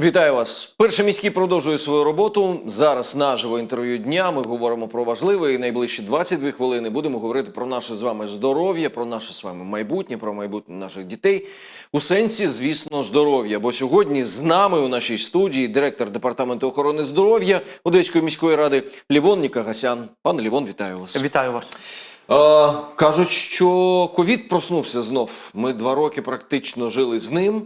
Вітаю вас. Перший міський продовжує свою роботу. Зараз наживо інтерв'ю дня. Ми говоримо про важливе і найближчі 22 хвилини будемо говорити про наше з вами здоров'я, про наше з вами майбутнє, про майбутнє наших дітей. У сенсі, звісно, здоров'я. Бо сьогодні з нами у нашій студії директор департаменту охорони здоров'я Одеської міської ради Лівон Нікагасян. Пане Лівон, вітаю вас. Вітаю вас. Е, кажуть, що ковід проснувся знов. Ми два роки практично жили з ним.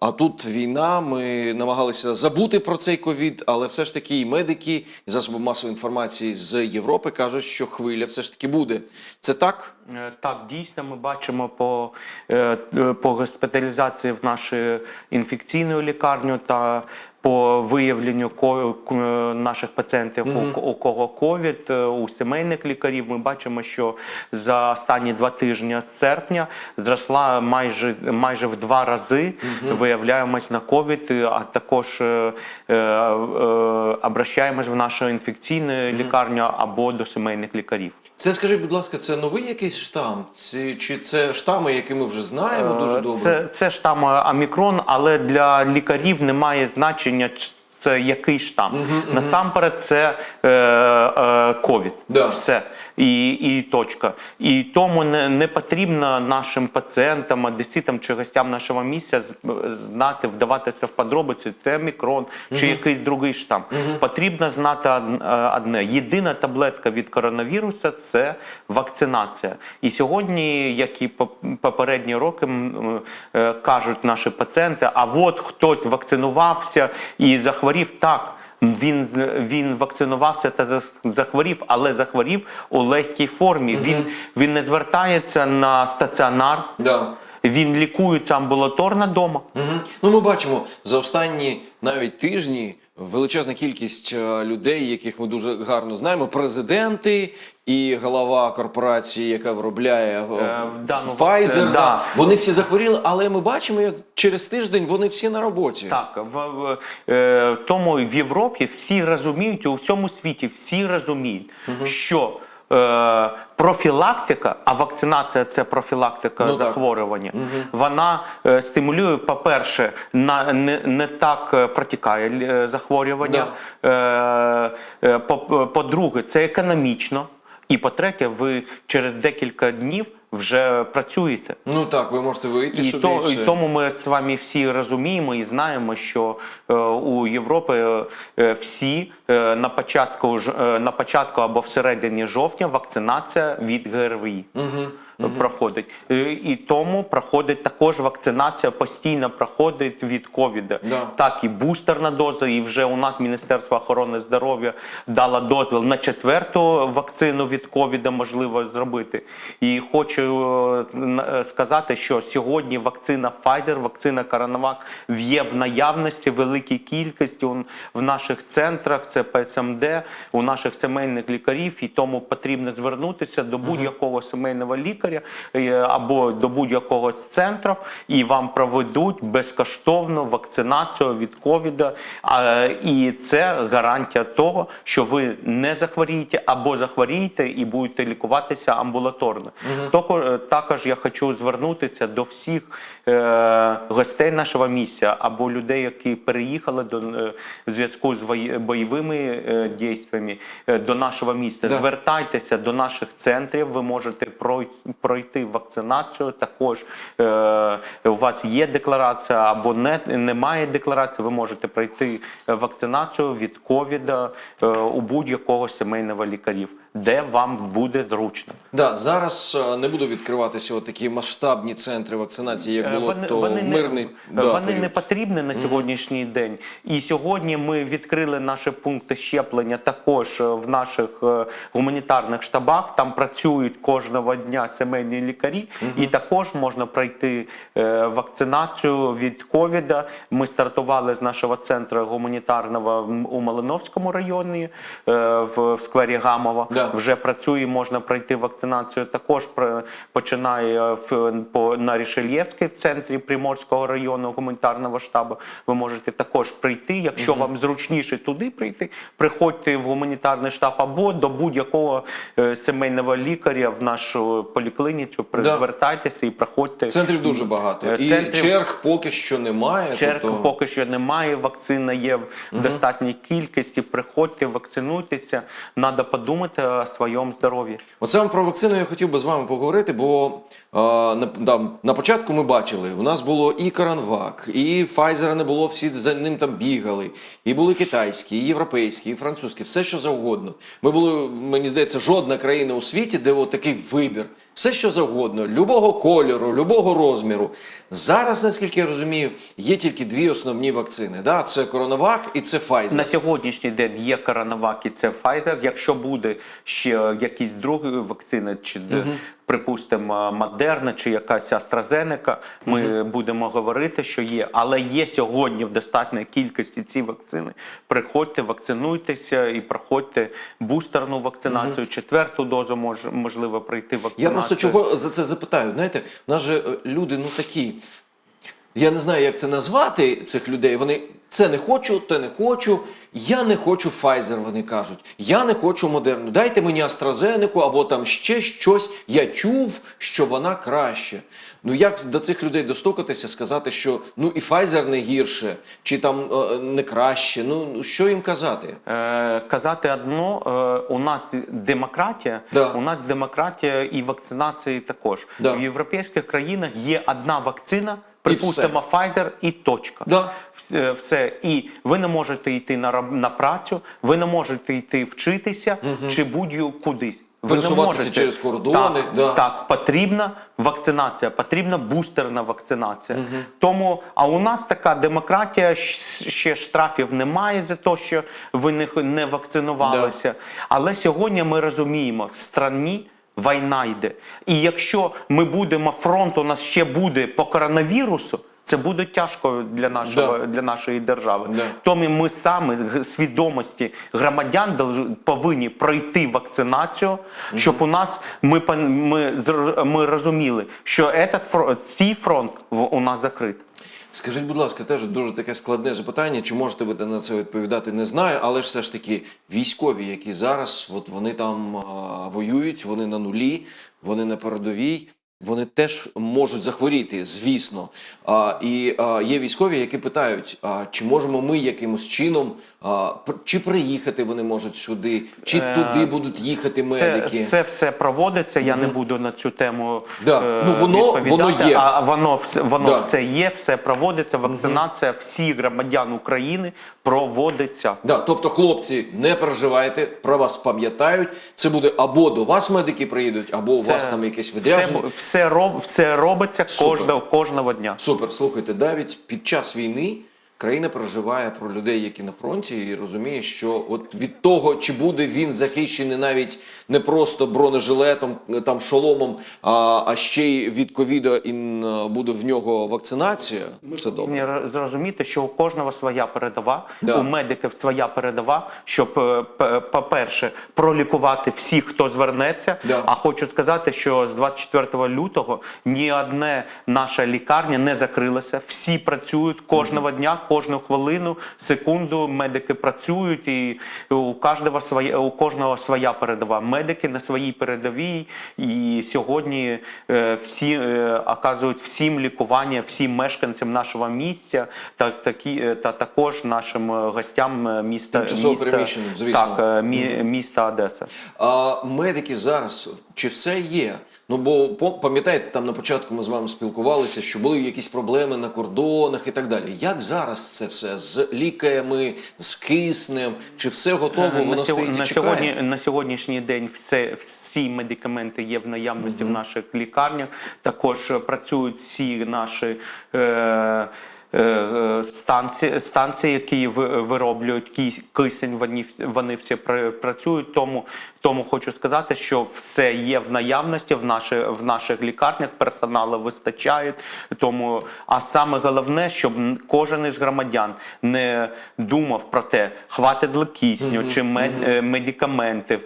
А тут війна. Ми намагалися забути про цей ковід, але все ж таки і медики, і засоби масової інформації з Європи кажуть, що хвиля все ж таки буде. Це так? Е, Так, дійсно, ми бачимо по, е, е, по госпіталізації в нашу інфекційну лікарню та по виявленню наших пацієнтів, у ко- у кого ковід, е, у сімейних лікарів. Ми бачимо, що за останні два тижні з серпня зросла майже майже в два рази. Виявляємось на ковід, е, а також е, е, е, обращаємось в нашу інфекційну лікарню або до сімейних лікарів. Це скажіть, будь ласка, це новий якийсь штам? Це, чи це штами, які ми вже знаємо дуже добре? Це, це штам Омікрон, але для лікарів немає значення, який штам. Насамперед, це е, е, ковід. Да. Все. І, і точка. І тому не, не потрібно нашим пацієнтам, одеситам чи гостям нашого місця знати, вдаватися в подробиці, це омікрон чи якийсь другий штам. Потрібно знати е, одне. Єдина таблетка від коронавіруса це вакцинація. І сьогодні, як і попередні роки, е, кажуть наші пацієнти, а от хтось вакцинувався і захворів так. Він, він вакцинувався та захворів, але захворів у легкій формі. Він, він не звертається на стаціонар, Да. Він лікується амбулаторно вдома. Мгм. Ну, ми бачимо за останні навіть тижні величезна кількість е, людей, яких ми дуже гарно знаємо, президенти і голова корпорації, яка виробляє е, Pfizer. вакцину, да. Вони всі захворіли, але ми бачимо, як через тиждень вони всі на роботі. Так, в, в е, тому в Європі всі розуміють, у всьому світі всі розуміють, що е, профілактика, а вакцинація це профілактика Ну, захворювання. захворювання, вона е, стимулює, по-перше, на не, не так е, протікає е, захворювання. Е, е, по- по-друге, це економічно. І по-третє, ви через декілька днів вже працюєте. Ну так, ви можете вийти І, собі. то, і тому ми з вами всі розуміємо і знаємо, що е, у Європи е, всі е, на початку ж- е, на початку або всередині жовтня вакцинація від ГРВІ. Проходить Е, і тому проходить також вакцинація постійно проходить від ковіда. Да. Так і бустерна доза, і вже у нас Міністерство охорони здоров'я дало дозвіл на четверту вакцину від ковіда можливо зробити. І хочу е, е, сказати, що сьогодні вакцина Pfizer, вакцина Коронавак є в наявності великій кількості в наших центрах. Це ПСМД, у наших сімейних лікарів, і тому потрібно звернутися до будь-якого сімейного лікаря е, або до будь-якого з центрів, і вам проведуть безкоштовну вакцинацію від ковіда. І це гарантія того, що ви не захворієте або захворієте і будете лікуватися амбулаторно. Е, Також я хочу звернутися до всіх е, гостей нашого місця або людей, які переїхали до е, в зв'язку з бойовими е, дійствами е, до нашого міста. Да. Звертайтеся до наших центрів. Ви можете пройти вакцинацію. Також е, у вас є декларація або не, немає декларації. Ви можете пройти вакцинацію від ковіда е, у будь-якого сімейного лікарів, де вам буде зручно. Да, зараз е, не буду відкриватися от такі масштабні центри вакцинації, як Е, було то мирний не, да, вони період. не потрібні на сьогоднішній день. І сьогодні ми відкрили наші пункти щеплення також е, в наших гуманітарних штабах. Там працюють кожного дня сімейні лікарі, і також можна пройти вакцинацію від ковіда. Ми стартували з нашого центру гуманітарного у Малиновському районі в, в сквері Гамова. Да. Вже працює, можна пройти вакцинацію. Також починає в по на Рішельєвській в центрі Приморського району гуманітарного штабу. Ви можете також прийти. Якщо вам зручніше туди прийти, приходьте в гуманітарний штаб або до будь-якого е, сімейного лікаря в нашу поліклініцю. Да. Звертайтеся і приходьте. Центрів дуже багато. Е, І черг поки що немає. Черг тобто... поки що немає. Вакцина є в достатній кількості. Приходьте, вакцинуйтеся. Треба подумати своєму здоров'ї. От вам про вакцину я хотів би з вами поговорити, бо на, початку ми бачили, у нас було і Коронвак, і Pfizer не було, всі за ним там бігали, і були китайські, і європейські, і французькі, все що завгодно. Ми були, мені здається, жодна країна у світі, де такий вибір. Все, що завгодно, любого кольору, любого розміру. Зараз, наскільки я розумію, є тільки дві основні вакцини. Да? Це Коронавак і це Pfizer. На сьогоднішній день є Коронавак і це Pfizer. Якщо буде ще якісь другі вакцини, чи припустимо Модерна, чи якась Астразенека. ми будемо говорити, що є. Але є сьогодні в достатній кількості ці вакцини. Приходьте, вакцинуйтеся і проходьте бустерну вакцинацію, четверту дозу мож, можливо прийти Я просто чого за це запитаю. Знаєте, у нас же е, люди ну такі. Я не знаю, як це назвати цих людей. Вони це не хочу, те не хочу. Я не хочу Pfizer, вони кажуть. Я не хочу модерну. Дайте мені AstraZeneca або там ще щось. Я чув, що вона краще. Ну як до цих людей достукатися, сказати, що ну і Pfizer не гірше, чи там е, не краще. Ну ну, що їм казати? Е, казати одно, е, у нас демократія, Да. у нас демократія і вакцинації також. Да. В європейських країнах є одна вакцина, припустимо, Pfizer і точка. Да. Е, Все. І ви не можете йти на, на працю, ви не можете йти вчитися чи будь-кудись. Ви не можете. через кордони, Так, да. так, потрібна вакцинація, потрібна бустерна вакцинація. Тому, а у нас така демократія, ще штрафів немає за те, що ви не, не вакцинувалися. Але сьогодні ми розуміємо, в страні війна йде. І якщо ми будемо, фронт у нас ще буде по коронавірусу, це буде тяжко для нашого Да. для нашої держави. Да. Тому ми саме з свідомості громадян повинні пройти вакцинацію, щоб у нас ми ми, ми розуміли, що цей фронт у нас закритий. Скажіть, будь ласка, теж дуже таке складне запитання. Чи можете ви на це відповідати? Не знаю, але ж все ж таки військові, які зараз, от вони там а, воюють, вони на нулі, вони на передовій. Вони теж можуть захворіти, звісно. А, і а, є військові, які питають: а, чи можемо ми якимось чином, а, чи приїхати вони можуть сюди, чи Е, туди будуть їхати медики. Це, це все проводиться. Я не буду на цю тему Да. е, Ну, воно- відповідати, воно є. А воно воно Да. все є, все проводиться. Вакцинація всіх громадян України проводиться. Да, тобто, хлопці, не переживайте, про вас пам'ятають. Це буде або до вас медики приїдуть, або у вас там якесь відрядження. Все, все, роб, все робиться Супер. кожного, кожного дня. Супер, слухайте, навіть під час війни країна переживає про людей, які на фронті, і розуміє, що от від того, чи буде він захищений навіть не просто бронежилетом, там шоломом, а, а ще й від ковіда і буде в нього вакцинація. Все добре. Зрозуміти, що у кожного своя передова, Да. у медиків своя передова, щоб, е, по-перше, пролікувати всіх, хто звернеться. Да. А хочу сказати, що з 24 лютого ні одна наша лікарня не закрилася. Всі працюють кожного дня, кожну хвилину, секунду. Медики працюють, і у кожного своя, у кожного своя передова. Медики на своїй передовій, і сьогодні е, всі е, оказують всім лікування, всім мешканцям нашого місця, так такі е, та також нашим гостям міста міста- звісно. Так, мі, міста Одеса. А медики зараз чи все є? Ну бо пам'ятаєте, там на початку ми з вами спілкувалися, що були якісь проблеми на кордонах і так далі. Як зараз це все з лікарями, з киснем? Чи все готово? Е, Воно на, сьогодні, стоїть і на, чекає? сьогодні, на сьогоднішній день все, всі медикаменти є в наявності в наших лікарнях. Також е, працюють всі наші е, станції, станції, які вироблюють ки- кисень, вони, вони всі пра- працюють. Тому, тому хочу сказати, що все є в наявності в, наші, в наших лікарнях, персоналу вистачає. Тому, а саме головне, щоб кожен із громадян не думав про те, хватить ли кисню, чи мед- е, медикаментів,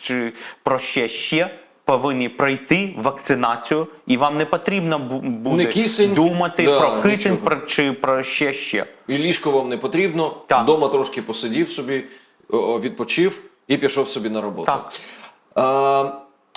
чи про ще ще. Повинні пройти вакцинацію, і вам не потрібно буде Не кисень, думати да, про кисень нічого. про, чи про ще ще. І ліжко вам не потрібно. Так. Дома трошки посидів собі, відпочив і пішов собі на роботу. Так. А,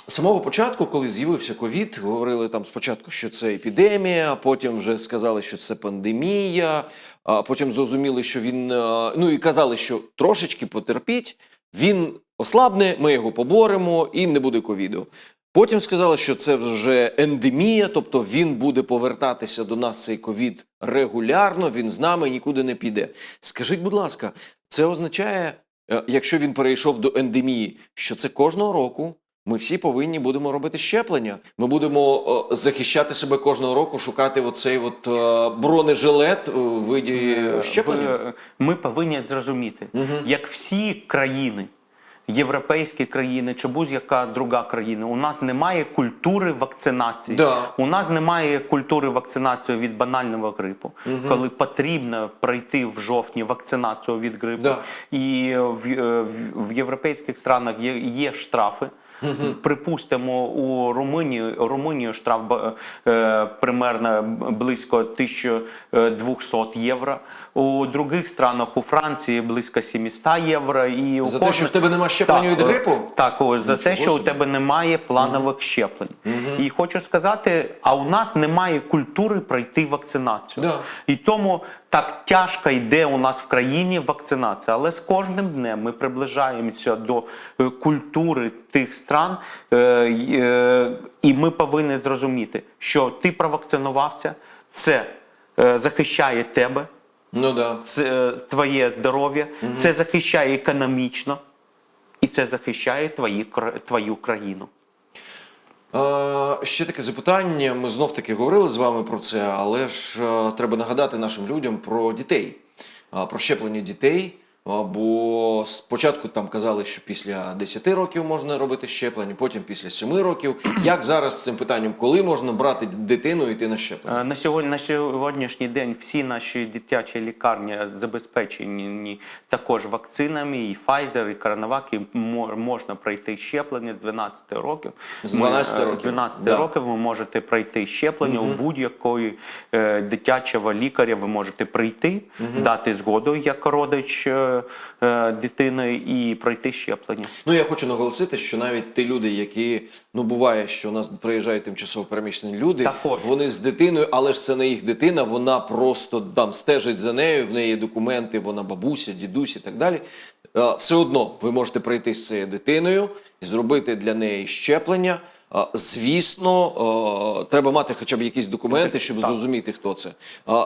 самого початку, коли з'явився ковід, говорили там спочатку, що це епідемія, потім вже сказали, що це пандемія, а потім зрозуміли, що він. е, Ну і казали, що трошечки потерпіть, він ослабне, ми його поборемо і не буде ковіду. Потім сказали, що це вже ендемія, тобто він буде повертатися до нас цей ковід регулярно, він з нами нікуди не піде. Скажіть, будь ласка, це означає, е, якщо він перейшов до ендемії, що це кожного року ми всі повинні будемо робити щеплення. Ми будемо е, захищати себе кожного року, шукати оцей от е, бронежилет у виді щеплення. Ми повинні зрозуміти, як всі країни, європейські країни чи будь-яка друга країна, у нас немає культури вакцинації. Да. У нас немає культури вакцинації від банального грипу, коли потрібно пройти в жовтні вакцинацію від грипу. Да. І в, е, в, в європейських странах є, є штрафи. Припустимо, у Румунії, Румунії штраф е, примерно близько 1200 євро. У других странах, у Франції близько 700 євро. І у За те, що в тебе нема щеплення Так, від грипу? Так, ось за те, що у тебе немає планових щеплень. І хочу сказати, а у нас немає культури пройти вакцинацію. Да. І тому так тяжко йде у нас в країні вакцинація. Але з кожним днем ми приближаємося до е, культури тих стран, е, е, і ми повинні зрозуміти, що ти провакцинувався, це е, захищає тебе, Ну да. це е, твоє здоров'я, це захищає економічно. І це захищає твої, твою країну. Е, ще таке запитання. Ми знов таки говорили з вами про це, але ж е, треба нагадати нашим людям про дітей, е, про щеплення дітей. А, Бо спочатку там казали, що після 10 років можна робити щеплення, потім після 7 років. Як зараз з цим питанням, коли можна брати дитину і йти на щеплення? Е, На сьогодні на сьогоднішній день всі наші дитячі лікарні забезпечені також вакцинами, і Pfizer, і CoronaVac, і можна пройти щеплення з 12 років. З Ми, 12 е, років. З 12 Да. років ви можете пройти щеплення у будь-якої е, дитячого лікаря. Ви можете прийти, дати згоду як родич е, дитини і пройти щеплення. Ну я хочу наголосити, що навіть ті люди, які ну буває, що у нас приїжджають тимчасово переміщені люди, Також. вони з дитиною, але ж це не їх дитина, вона просто там стежить за нею, в неї є документи, вона бабуся, дідусь і так далі. Е, Все одно ви можете прийти з цією дитиною і зробити для неї щеплення. Звісно, треба мати хоча б якісь документи, щоб зрозуміти, хто це.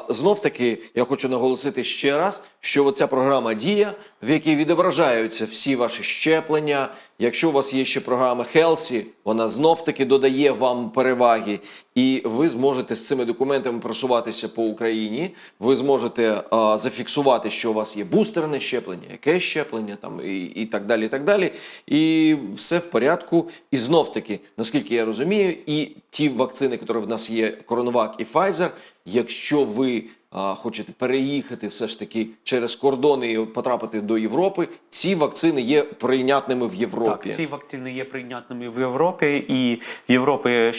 Знов таки, я хочу наголосити ще раз, що оця програма дія, в якій відображаються всі ваші щеплення. Якщо у вас є ще програма Хелсі, вона знов таки додає вам переваги, і ви зможете з цими документами просуватися по Україні. Ви зможете а, зафіксувати, що у вас є бустерне щеплення, яке щеплення, там і, і так далі. І так далі. І все в порядку. І знов таки, наскільки я розумію, і ті вакцини, які в нас є, Коронавак і Pfizer, якщо ви а, хочете переїхати все ж таки через кордони і потрапити до Європи, ці вакцини є прийнятними в Європі. Так, ці вакцини є прийнятними в Європі, і в Європі е,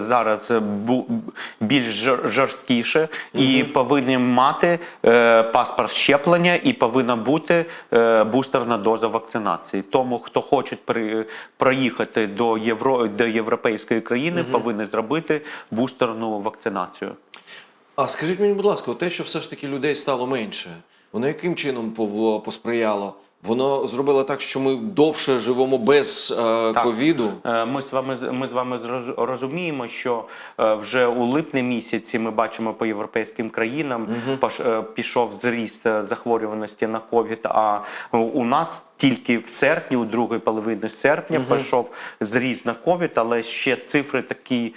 зараз бу- більш жор- жорсткіше і повинні мати е, паспорт щеплення, і повинна бути е, бустерна доза вакцинації. Тому хто хоче при, проїхати до Євро до європейської країни, повинні зробити бустерну вакцинацію. А скажіть мені, будь ласка, те, що все ж таки людей стало менше, воно яким чином посприяло воно зробило так, що ми довше живемо без е, ковіду. Е, Ми з вами ми з вами розуміємо, що е, вже у липні місяці ми бачимо по європейським країнам е, пішов зріст захворюваності на ковід. А у нас тільки в серпні, у другій половині серпня, пішов зріст на ковід, але ще цифри такі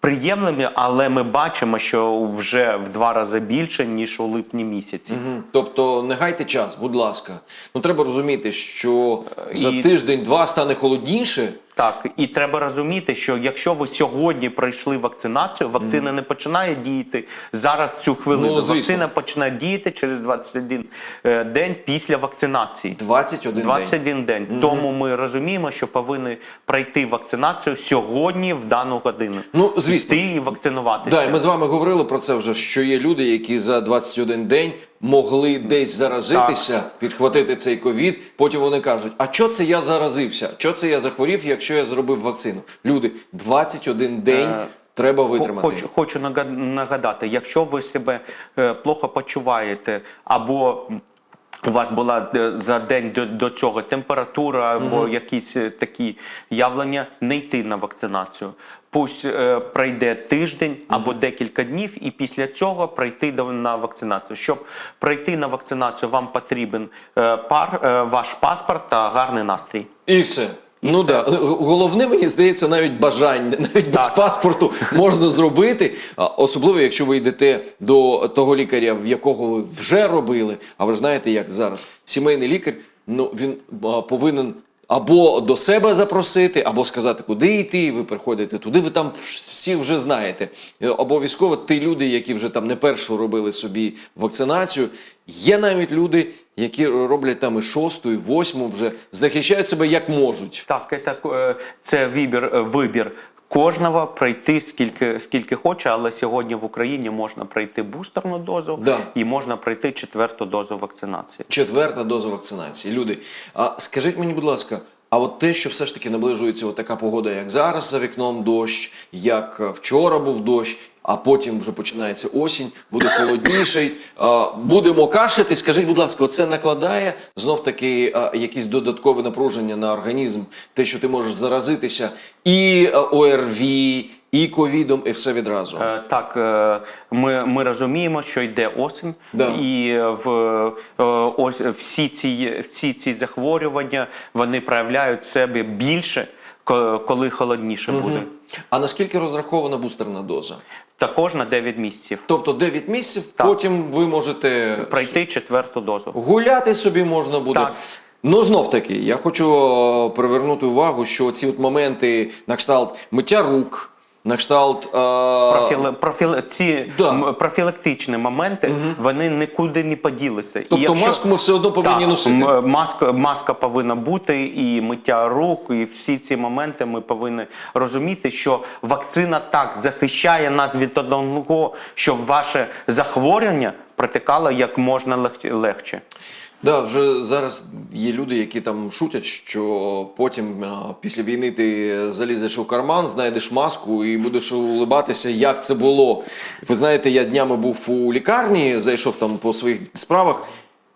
приємними. Але ми бачимо, що вже в два рази більше ніж у липні місяці. Угу. Тобто не гайте час, будь ласка. Ну треба розуміти, що за і- тиждень-два стане холодніше. Так, і треба розуміти, що якщо ви сьогодні пройшли вакцинацію, вакцина не починає діяти зараз цю хвилину. Ну. Вакцина починає діяти через 21 е, день після вакцинації. 21 день. 21 день. Тому ми розуміємо, що повинні пройти вакцинацію сьогодні в дану годину. Ну, звісно. Йти і вакцинуватися. Да, ми з вами говорили про це вже, що є люди, які за 21 день могли десь заразитися, підхватити цей ковід. Потім вони кажуть: а що це я заразився? Що це я захворів, якщо я зробив вакцину? Люди, 21 день Е, треба витримати. Хочу, хочу нага- нагадати, якщо ви себе е, плохо почуваєте, або у вас була е, за день до, до цього температура або якісь е, такі явлення, не йти на вакцинацію. Пусть е, пройде тиждень або декілька днів, і після цього пройти на вакцинацію. Щоб пройти на вакцинацію, вам потрібен е, пар, е, ваш паспорт та гарний настрій. І все. ну все. да. Головне, мені здається, навіть бажання, навіть без Так. паспорту можна зробити. Особливо, якщо ви йдете до того лікаря, в якого ви вже робили. А ви ж знаєте, як зараз сімейний лікар, ну він а, повинен. Або до себе запросити, або сказати, куди йти. Ви приходите туди. Ви там всі вже знаєте. Обов'язково ті люди, які вже там не першу робили собі вакцинацію. Є навіть люди, які роблять там і шосту, і восьму, вже захищають себе як можуть. Так, це, е, це вибір, е, вибір кожного пройти скільки, скільки хоче, але сьогодні в Україні можна пройти бустерну дозу Да. і можна пройти четверту дозу вакцинації. Четверта доза вакцинації. Люди, а скажіть мені, будь ласка, а от те, що все ж таки наближується от така погода, як зараз за вікном дощ, як е, вчора був дощ, а потім вже починається осінь, буде холодніше, будемо кашляти. Скажіть, будь ласка, це накладає знов таки якісь додаткове напруження на організм, те, що ти можеш заразитися і е, ОРВІ, і ковідом, і все відразу. Е, Так, е, ми, ми розуміємо, що йде осінь, Да. і в е, ось всі ці, всі ці захворювання вони проявляють себе більше, коли холодніше буде. А наскільки розрахована бустерна доза? Також на 9 місяців. Тобто 9 місяців, Так. потім ви можете Пройти четверту дозу. гуляти собі можна буде. Так. Ну знов таки, я хочу привернути увагу, що ці от моменти на кшталт миття рук, на кшталт. Е... Профіли, профіли, ці Да. профілактичні моменти вони нікуди не поділися. І Тобто маску ми все одно повинні так, носити. Маска, маска повинна бути, і миття рук, і всі ці моменти ми повинні розуміти, що вакцина так захищає нас від одного, щоб ваше захворювання протикало як можна лег- легче. Да, вже зараз є люди, які там шутять, що потім після війни ти залізеш у карман, знайдеш маску і будеш улибатися, як це було. Ви знаєте, я днями був у лікарні, зайшов там по своїх справах,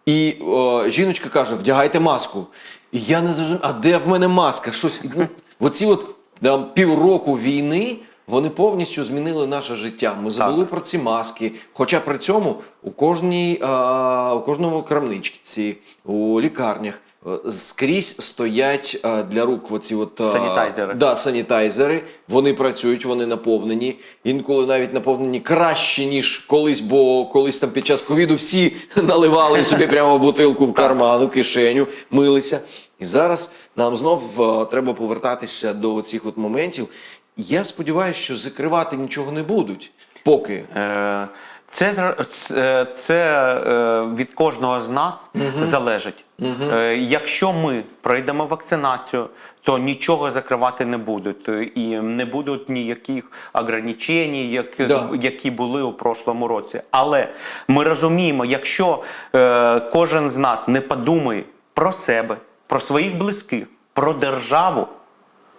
і о, жіночка каже: вдягайте маску. І я не зрозумів, а де в мене маска? Щось ну, оці от там, півроку війни. Вони повністю змінили наше життя. Ми забули про ці маски. Хоча при цьому у кожній а, у кожному крамничці, у лікарнях е, скрізь стоять а, для рук оці от а, Санітайзери. Да, санітайзери. Вони працюють, вони наповнені. Інколи навіть наповнені краще ніж колись, бо колись там під час ковіду всі наливали собі прямо бутилку в карман, у кишеню, милися. І зараз нам знов е, треба повертатися до цих от моментів. Я сподіваюся, що закривати нічого не будуть поки. Е, Це, це, це е, від кожного з нас залежить. Е, Якщо ми пройдемо вакцинацію, то нічого закривати не будуть. Е, І не будуть ніяких ограничень, які, Да. які були у прошлому році. Але ми розуміємо, якщо е, кожен з нас не подумає про себе, про своїх близьких, про державу,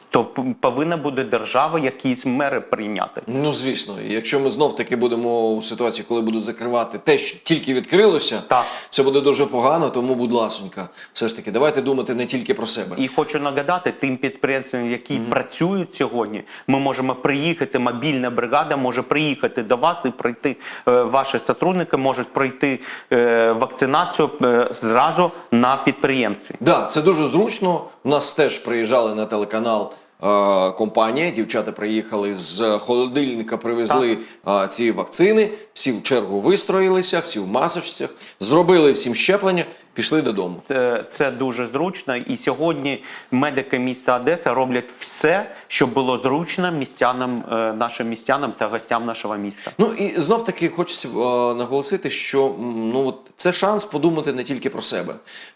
то повинна буде держава якісь мери прийняти. Ну звісно, і якщо ми знов таки будемо у ситуації, коли будуть закривати те, що тільки відкрилося, Так. це буде дуже погано. Тому, будь ласонька, все ж таки, давайте думати не тільки про себе. І хочу нагадати тим підприємцям, які працюють сьогодні. Ми можемо приїхати. Мобільна бригада може приїхати до вас і пройти. е, Ваші сотрудники можуть пройти е, вакцинацію е, зразу на підприємстві. Да, це дуже зручно. У нас теж приїжджали на телеканал. Е, Компанія, дівчата приїхали з холодильника, привезли е, ці вакцини. Всі в чергу вистроїлися, всі в масочцях, зробили всім щеплення, пішли додому. Це, це дуже зручно. І сьогодні медики міста Одеса роблять все, щоб було зручно містянам, е, нашим містянам та гостям нашого міста. Ну і знов таки хочеться е, наголосити, що ну от це шанс подумати не тільки про себе.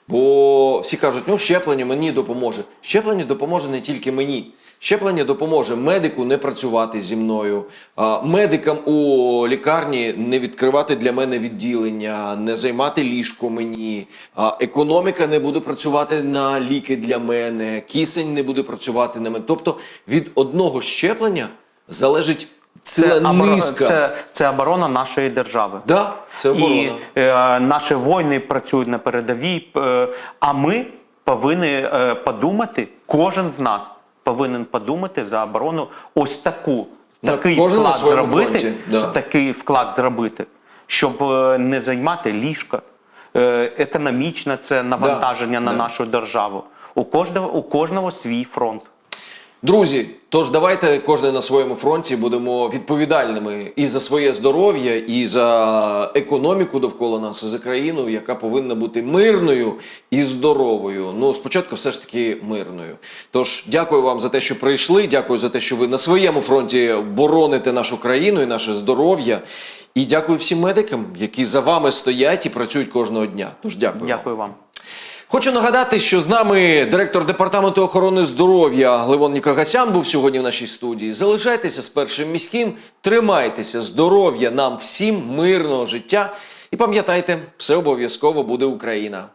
Бо всі кажуть, ну щеплення мені допоможе. Щеплення допоможе не тільки мені. Щеплення допоможе медику не працювати зі мною, медикам у лікарні не відкривати для мене відділення, не займати ліжко мені. Економіка не буде працювати на ліки для мене, кисень не буде працювати на мене. Тобто від одного щеплення залежить ціла оборо- низка. це, це оборона нашої держави. Да, це оборона. І е, наші воїни працюють на передовій, е, а ми повинні е, подумати, кожен з нас повинен подумати за оборону ось таку. Такий кожен на вклад своєму зробити, фронті, да. такий вклад зробити, щоб е, не займати ліжка. Е, економічне це навантаження на да. нашу державу. У кожного, у кожного свій фронт. Друзі, тож давайте кожен на своєму фронті будемо відповідальними і за своє здоров'я, і за економіку довкола нас, і за країну, яка повинна бути мирною і здоровою. Ну, спочатку, все ж таки мирною. Тож дякую вам за те, що прийшли. Дякую за те, що ви на своєму фронті бороните нашу країну і наше здоров'я. І дякую всім медикам, які за вами стоять і працюють кожного дня. Тож дякую. Дякую вам. Хочу нагадати, що з нами директор департаменту охорони здоров'я Левон Нікагасян був сьогодні в нашій студії. Залишайтеся з першим міським, тримайтеся здоров'я нам всім, мирного життя. І пам'ятайте, все обов'язково буде Україна.